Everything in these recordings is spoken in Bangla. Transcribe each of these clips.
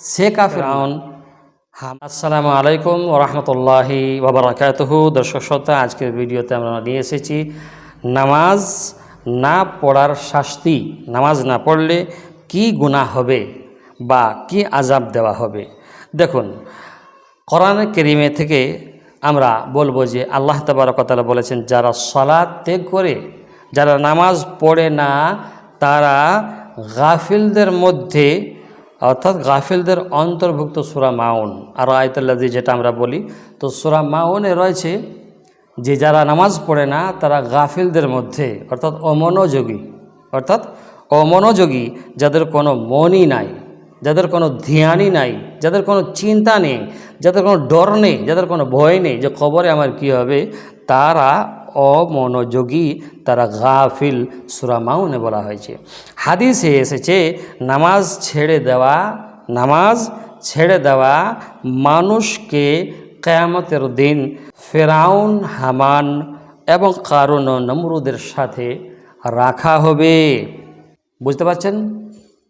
সে কাফের আসসালামু আলাইকুম ওরহমতুল্লাহি ওবরাকাতহু দর্শক শ্রোতা আজকের ভিডিওতে আমরা নিয়ে এসেছি নামাজ না পড়ার শাস্তি। নামাজ না পড়লে কি গুনাহ হবে বা কি আজাব দেওয়া হবে? দেখুন কোরআন কেরিমে থেকে আমরা বলব যে আল্লাহ তাবারকতালা বলেছেন যারা সলাদ ত্যাগ করে যারা নামাজ পড়ে না তারা গাফিলদের মধ্যে অর্থাৎ গাফিলদের অন্তর্ভুক্ত সুরা মাউন। আর আয়তাল্লাদি যেটা আমরা বলি, তো সুরা মাউনে রয়েছে যে যারা নামাজ পড়ে না, তারা গাফিলদের মধ্যে, অর্থাৎ অমনোযোগী অর্থাৎ অমনোযোগী, যাদের কোনো মনই নাই, যাদের কোনো ধ্যানই নাই, যাদের কোনো চিন্তা নেই, যাদের কোনো ডর নেই, যাদের কোনো ভয় নেই যে খবরে আমার কি হবে, তারা অমনোযোগী, তারা গাফিল সুরামাউনে বলা হয়েছে। হাদিসে এসেছে, নামাজ ছেড়ে দেওয়া, নামাজ ছেড়ে দেওয়া মানুষকে কেয়ামতের দিন ফেরাউন, হামান এবং কারণ নমরুদের সাথে রাখা হবে। বুঝতে পারছেন?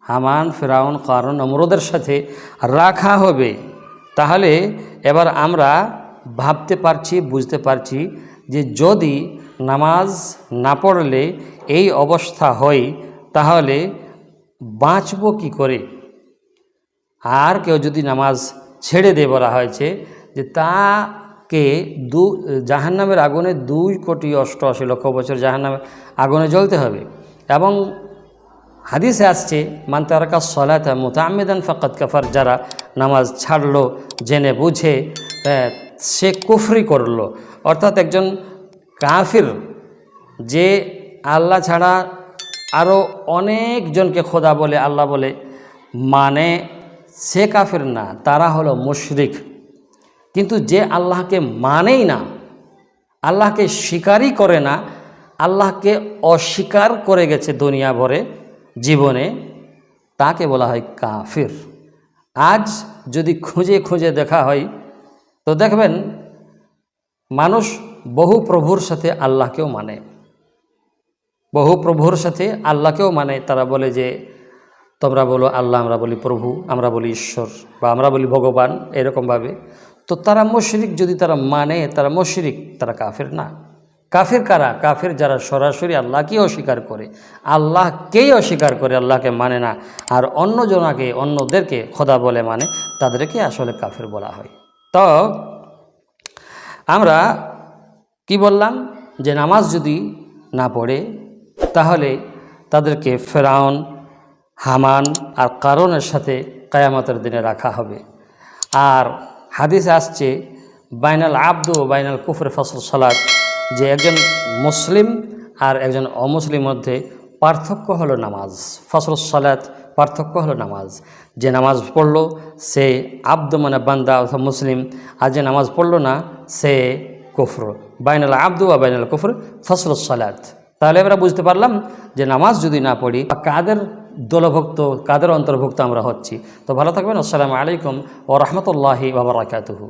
হামান, ফেরাউন কারণ নমরুদের সাথে রাখা হবে। তাহলে এবার আমরা ভাবতে পারছি, বুঝতে পারছি যে যদি নামাজ না পড়লে এই অবস্থা হয়, তাহলে বাঁচব কি করে? আর কেউ যদি নামাজ ছেড়ে দিয়ে বলা হয়েছে যে তাকে দু, জাহান্নামের আগুনে দুই কোটি অষ্টআশি লক্ষ বছর জাহান্নামের আগুনে জ্বলতে হবে। এবং হাদিসে আসছে মান্তারকা সলাত মোতামেদান ফকাত কাফার যারা নামাজ ছাড়লো, জেনে বুঝে সে কুফরি করল। অর্থাৎ একজন কাফির, যে আল্লাহ ছাড়া আরও অনেকজনকে খোদা বলে, আল্লাহ বলে মানে সে কাফির না, তারা হলো মুশরিক। কিন্তু যে আল্লাহকে মানেই না, আল্লাহকে স্বীকারই করে না, আল্লাহকে অস্বীকার করে গেছে দুনিয়া ভরে, জীবনে, তাকে বলা হয় কাফির। আজ যদি খুঁজে খুঁজে দেখা হয় তো দেখবেন, মানুষ বহু প্রভুর সাথে আল্লাহকেও মানে। বহু প্রভুর সাথে আল্লাহকেও মানে। তারা বলে যে, তোমরা বলো আল্লাহ, আমরা বলি প্রভু, আমরা বলি ঈশ্বর বা আমরা বলি ভগবান, এরকমভাবে। তো তারা মশরিক, যদি তারা মানে তারা মশরিক, তারা কাফের না। কাফের কারা? কাফের যারা সরাসরি আল্লাহকেই অস্বীকার করে। আল্লাহকেই অস্বীকার করে, আল্লাহকে মানে না। আর অন্য জনাকে অন্যদেরকে খোদা বলে মানে তাদেরকে আসলে কাফের বলা হয়। তো আমরা কি বললাম যে নামাজ যদি না পড়ে, তাহলে তাদেরকে ফেরাউন, হামান আর কারণের সাথে কায়ামতের দিনে রাখা হবে। আর হাদিসে আসছে, বাইনাল আব্দু বাইনাল কুফরে ফসল সালাদ যে একজন মুসলিম আর একজন অমুসলিম মধ্যে পার্থক্য হলো নামাজ। ফসল সালাত পার্থক্য হলো নামাজ। যে নামাজ পড়ল, সে আব্দ মানে বান্দা অথবা মুসলিম, আর যে নামাজ পড়ল না, সে কুফর। বাইনাল আব্দু বা বাইনাল কুফর ফসল সালাত। তাহলে আমরা বুঝতে পারলাম যে নামাজ যদি না পড়ি বা কাদের দলভুক্ত, কাদের অন্তর্ভুক্ত আমরা হচ্ছি। তো ভালো থাকবেন, আসসালামু আলাইকুম ও রহমতুল্লাহি বাবরাকাতুহু